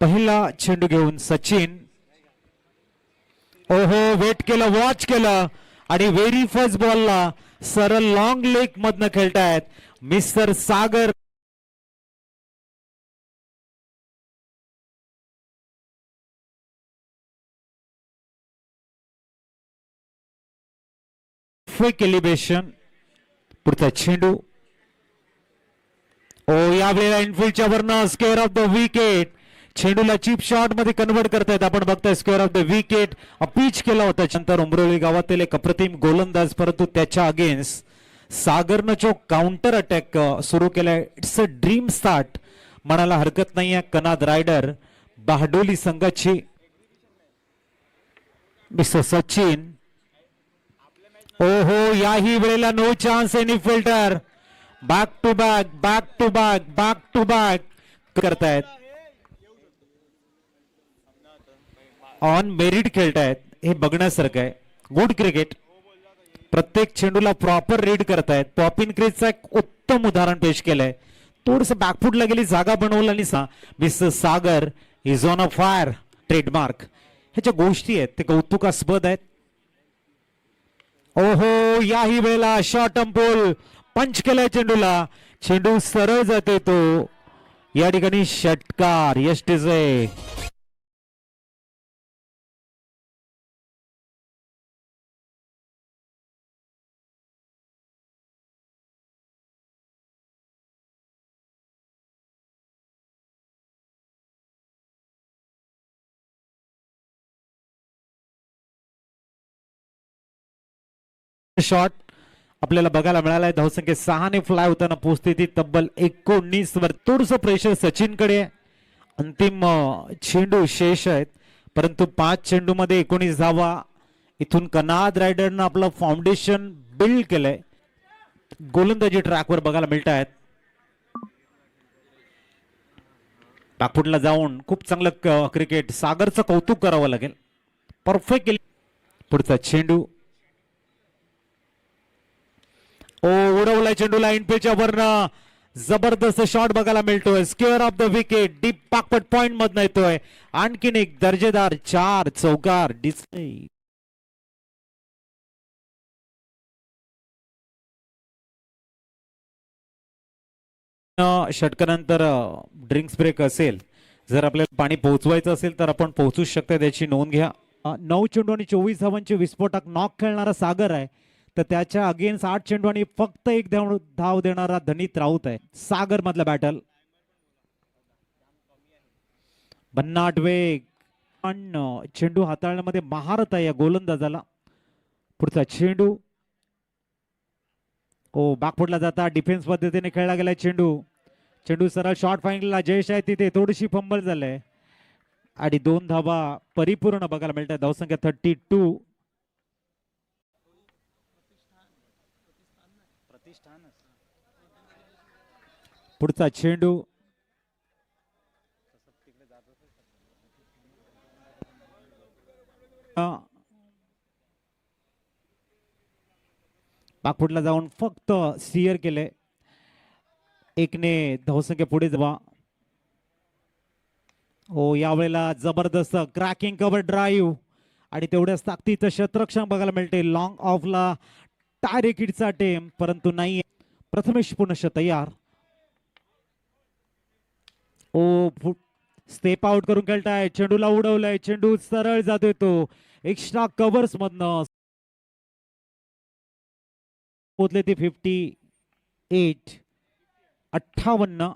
पहिला चेंडू घेऊन सचिन. ओहो वेट केलं वॉच केलं. आणि व्हेरी फर्स्ट बॉलला सरळ लॉंग लेग मधनं खेळतायत मिस्टर सागर. फेक एलिव्हेशन पुढचा चेंडू ओ यावेळेला इनफिल्डच्या वरनं स्केअर ऑफ द विकेट चेंडूला चिप शॉटमध्ये कन्वर्ट करतायत. आपण बघताय square off the wicket pitch केला होता नंतर उमरोळी गावातील एक अप्रतिम गोलंदाज. परंतु त्याच्या अगेन्स्ट सागरनं जो काउंटर अटॅक सुरू केलाय इट्स अ ड्रीम स्टार्ट म्हणायला हरकत नाहीये कनाद रायडर बाहडोली संघाची. मिस्टर सचिन. ओहो याही वेळेला no chance any fielder back to back back to back back to back करतायत. ऑन मेरिट खेळतायत हे बघण्यासारखं आहे. गुड क्रिकेट प्रत्येक चेंडूला प्रॉपर रीड करतायत पॉपिन क्रेजचा एक उत्तम उदाहरण पेश केलंय. थोडस बॅकफुटला गेली जागा बनवलं आणि सा mister Sagar is on a fire trademark ह्याच्या गोष्टी आहेत ते कौतुकास्पद आहेत. ओहो याही वेळेला शॉर्ट पोल पंच केलाय चेंडूला. चेंडू सरळ जाते तो. या ठिकाणी षटकार यष्टीचे शॉट आपल्याला बघायला मिळालाय. धावसंख्या सहाने फ्लाय होताना पोहोचते ती तब्बल एकोणीस वर थोडस प्रेशर सचिनकडे. अंतिम चेंडू शेष आहेत. परंतु पाच चेंडू मध्ये एकोणीस धावा. इथून कनाद रायडरनं आपलं फाउंडेशन बिल्ड केलंय. गोलंदाजी ट्रॅकवर बघायला मिळत आहेत टाकफुटला जाऊन खूप चांगलं क्रिकेट सागरचं कौतुक करावं लागेल. परफेक्ट पुढचा चेंडू ओ उडवलाय चेंडूला इनपेच्या वरनं. जबरदस्त शॉट बघायला मिळतोय. Square off the wicket deep पाकपट point मधन येतोय. आणखीन एक दर्जेदार चार चौकार डिस्प्ले षटकानंतर ड्रिंक्स ब्रेक असेल. जर आपल्याला पाणी पोहोचवायचं असेल तर आपण पोहोचू शकता त्याची नोंद घ्या. नऊ चेंडू आणि चोवीस धावांचे विस्फोटक नॉक खेळणारा सागर आहे. तर त्याच्या अगेन्स्ट आठ चेंडू आणि फक्त एक धाव धाव देणारा धनित राऊत आहे. सागर मधला बॅटल भन्नाट वेग. पण चेंडू हाताळण्यामध्ये महारत आहे या गोलंदाजाला. पुढचा चेंडू. ओ बाकफुटला जाता. डिफेन्स पद्धतीने खेळला गेलाय चेंडू. चेंडू सरळ शॉर्ट फाईनला जयश आहे तिथे. थोडीशी फंबल झालंय आणि दोन धावा परिपूर्ण बघायला मिळतात. धावसंख्या थर्टी टू पुढचा चेंडू. पाकपुटला जाऊन फक्त सियर केले. एकने धावसंख्या पुढे जावा. हो यावेळेला जबरदस्त क्रॅकिंग कवर ड्राईव्ह आणि तेवढ्याच ताकदीचं शतरक्षण बघायला मिळते लॉंग ऑफला तारेकिडचा टेम परंतु नाही प्रथमेश पुनश तयार. ओ स्टेप आउट करून खेळताय. चेंडूला उडवलाय. चेंडू सरळ जातोय तो. एक्स्ट्रा कव्हर्स मधनं. पोचले ते फिफ्टी एट अठ्ठावन्न.